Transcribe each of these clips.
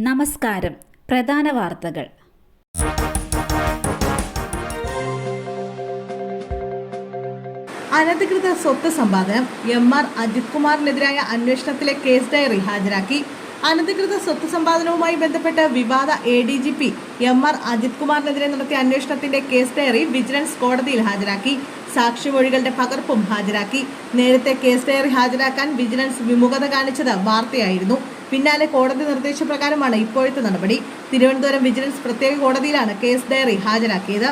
നമസ്കാരം. പ്രധാന വാർത്തകൾ. അനധികൃത സ്വത്ത് സമ്പാദനം എം ആർ അജിത് കുമാറിനെതിരായ അന്വേഷണത്തിലെ കേസ് ഡയറി ഹാജരാക്കി. അനധികൃത സ്വത്ത് സമ്പാദനവുമായി ബന്ധപ്പെട്ട് വിവാദ A D G P M R Ajith കുമാറിനെതിരെ നടത്തിയ അന്വേഷണത്തിന്റെ കേസ് ഡയറി വിജിലൻസ് കോടതിയിൽ ഹാജരാക്കി. സാക്ഷിമൊഴികളുടെ പകർപ്പും ഹാജരാക്കി. നേരത്തെ കേസ് ഡയറി ഹാജരാക്കാൻ വിജിലൻസ് വിമുഖത കാണിച്ചത് വാർത്തയായിരുന്നു. പിന്നാലെ കോടതി നിർദ്ദേശപ്രകാരമാണ് ഇപ്പോഴത്തെ നടപടി. തിരുവനന്തപുരം വിജിലൻസ് പ്രത്യേക കോടതിയിലാണ് കേസ് ഡയറി ഹാജരാക്കിയത്.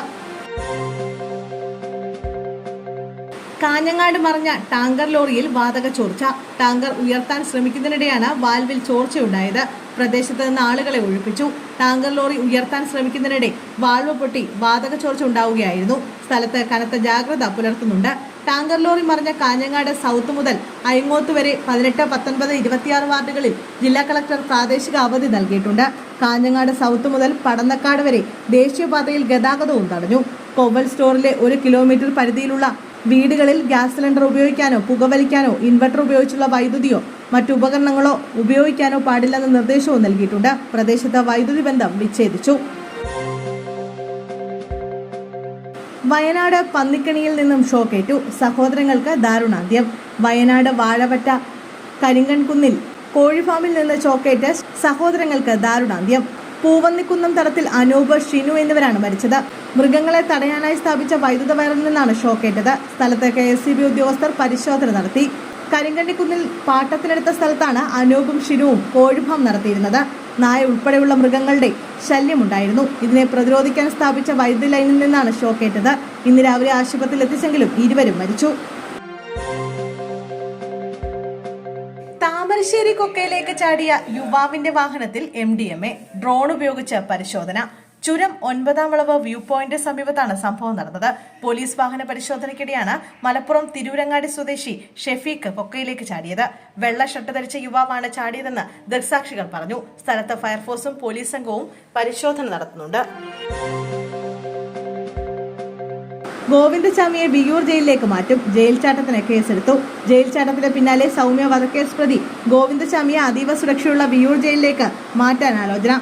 കാഞ്ഞങ്ങാട് മറിഞ്ഞ ടാങ്കർ ലോറിയിൽ വാതക ചോർച്ച. ടാങ്കർ ഉയർത്താൻ ശ്രമിക്കുന്നതിനിടെയാണ് വാൽവിൽ ചോർച്ചയുണ്ടായത്. പ്രദേശത്ത് നിന്ന് ആളുകളെ ഒഴിപ്പിച്ചു. ടാങ്കർ ലോറി ഉയർത്താൻ ശ്രമിക്കുന്നതിനിടെ വാൾവ് പൊട്ടി വാതക ചോർച്ച ഉണ്ടാവുകയായിരുന്നു. സ്ഥലത്ത് കനത്ത ജാഗ്രത പുലർത്തുന്നുണ്ട്. ടാങ്കർ ലോറി മറിഞ്ഞ കാഞ്ഞങ്ങാട് സൗത്ത് മുതൽ അയങ്ങോത്ത് വരെ പതിനെട്ട് പത്തൊൻപത് ഇരുപത്തിയാറ് വാർഡുകളിൽ ജില്ലാ കളക്ടർ പ്രാദേശിക അവധി നൽകിയിട്ടുണ്ട്. കാഞ്ഞങ്ങാട് സൗത്ത് മുതൽ പടന്നക്കാട് വരെ ദേശീയപാതയിൽ ഗതാഗതവും തടഞ്ഞു. കോവൽ സ്റ്റോറിലെ ഒരു കിലോമീറ്റർ പരിധിയിലുള്ള വീടുകളിൽ ഗ്യാസ് സിലിണ്ടർ ഉപയോഗിക്കാനോ പുകവലിക്കാനോ ഇൻവെർട്ടർ ഉപയോഗിച്ചുള്ള വൈദ്യുതിയോ മറ്റു ഉപകരണങ്ങളോ ഉപയോഗിക്കാനോ പാടില്ലെന്ന നിർദ്ദേശവും നൽകിയിട്ടുണ്ട്. പ്രദേശത്ത് വൈദ്യുതി ബന്ധം വിച്ഛേദിച്ചു. വയനാട് പന്നിക്കണിയിൽ നിന്നും ഷോക്കേറ്റു. സഹോദരങ്ങൾക്ക് ദാരുണാന്ത്യം. വയനാട് വാഴവറ്റ കരിങ്കൺകുന്നിൽ കോഴിഫാമിൽ നിന്ന് ചോക്കേറ്റ് സഹോദരങ്ങൾക്ക് ദാരുണാന്ത്യം. പൂവന്നിക്കുന്നം തടത്തിൽ അനൂപ് ഷിനു എന്നിവരാണ് മരിച്ചത്. മൃഗങ്ങളെ തടയാനായി സ്ഥാപിച്ച വൈദ്യുത വയറിൽ നിന്നാണ് ഷോക്കേറ്റത് സ്ഥലത്ത് കെ എസ് സി ബി ഉദ്യോഗസ്ഥർ പരിശോധന നടത്തി. കരിങ്കണ്ണിക്കുന്നിൽ പാട്ടത്തിനെടുത്ത സ്ഥലത്താണ് അനൂപും ഷിനുവും കോഴിഫാം നടത്തിയിരുന്നത്. നായ ഉൾപ്പെടെയുള്ള മൃഗങ്ങളുടെ ശല്യമുണ്ടായിരുന്നു. ഇതിനെ പ്രതിരോധിക്കാൻ സ്ഥാപിച്ച വൈദ്യുതി ലൈനിൽ നിന്നാണ് ഷോക്കേറ്റത് ഇന്ന് രാവിലെ ആശുപത്രിയിൽ എത്തിച്ചെങ്കിലും ഇരുവരും മരിച്ചു. താമരശ്ശേരി കൊക്കയിലേക്ക് ചാടിയ യുവാവിന്റെ വാഹനത്തിൽ M D M A drone ഉപയോഗിച്ച് പരിശോധന. ചുരം ഒൻപതാം വളവ് വ്യൂ പോയിന്റ് സമീപത്താണ് സംഭവം നടന്നത്. പോലീസ് വാഹന പരിശോധനയ്ക്കിടെയാണ് മലപ്പുറം തിരൂരങ്ങാടി സ്വദേശി ഷെഫീഖ് കൊക്കയിലേക്ക് ചാടിയത്. വെള്ള ഷർട്ട് ധരിച്ച യുവാവാണ് ചാടിയതെന്ന് ദൃക്സാക്ഷികൾ പറഞ്ഞു. സ്ഥലത്ത് ഫയർഫോഴ്സും പോലീസ് സംഘവും പരിശോധന നടത്തുന്നുണ്ട്. ഗോവിന്ദചാമിയെ വിയൂർ ജയിലിലേക്ക് മാറ്റും. ജയിൽ ചാട്ടത്തിന് കേസെടുത്തു. ജയിൽ ചാട്ടത്തിന് പിന്നാലെ സൗമ്യ വധക്കേസ് പ്രതി ഗോവിന്ദസ്വാമിയെ അതീവ സുരക്ഷയുള്ള വിയൂർ ജയിലിലേക്ക് മാറ്റാൻ ആലോചന.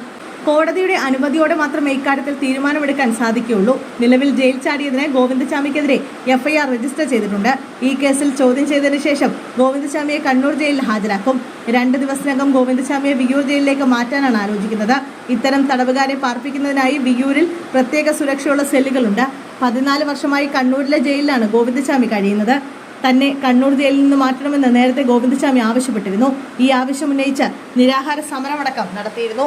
കോടതിയുടെ അനുമതിയോടെ മാത്രമേ ഇക്കാര്യത്തിൽ തീരുമാനമെടുക്കാൻ സാധിക്കുകയുള്ളൂ. നിലവിൽ ജയിൽ ചാടിയതിന് ഗോവിന്ദസ്വാമിക്കെതിരെ എഫ്ഐആർ രജിസ്റ്റർ ചെയ്തിട്ടുണ്ട്. ഈ കേസിൽ ചോദ്യം ചെയ്തതിനു ശേഷം ഗോവിന്ദസ്വാമിയെ കണ്ണൂർ ജയിലിൽ ഹാജരാക്കും. രണ്ട് ദിവസത്തിനകം ഗോവിന്ദസ്വാമിയെ വിയൂർ ജയിലിലേക്ക് മാറ്റാനാണ് ആലോചിക്കുന്നത്. ഇത്തരം തടവുകാരെ പാർപ്പിക്കുന്നതിനായി വിയൂരിൽ പ്രത്യേക സുരക്ഷയുള്ള സെല്ലുകളുണ്ട്. പതിനാല് വർഷമായി കണ്ണൂരിലെ ജയിലിലാണ് ഗോവിന്ദസ്വാമി കഴിയുന്നത്. തന്നെ കണ്ണൂർ ജയിലിൽ നിന്ന് മാറ്റണമെന്ന് നേരത്തെ ഗോവിന്ദസ്വാമി ആവശ്യപ്പെട്ടിരുന്നു. ഈ ആവശ്യം ഉന്നയിച്ച് നിരാഹാര സമരമടക്കം നടത്തിയിരുന്നു.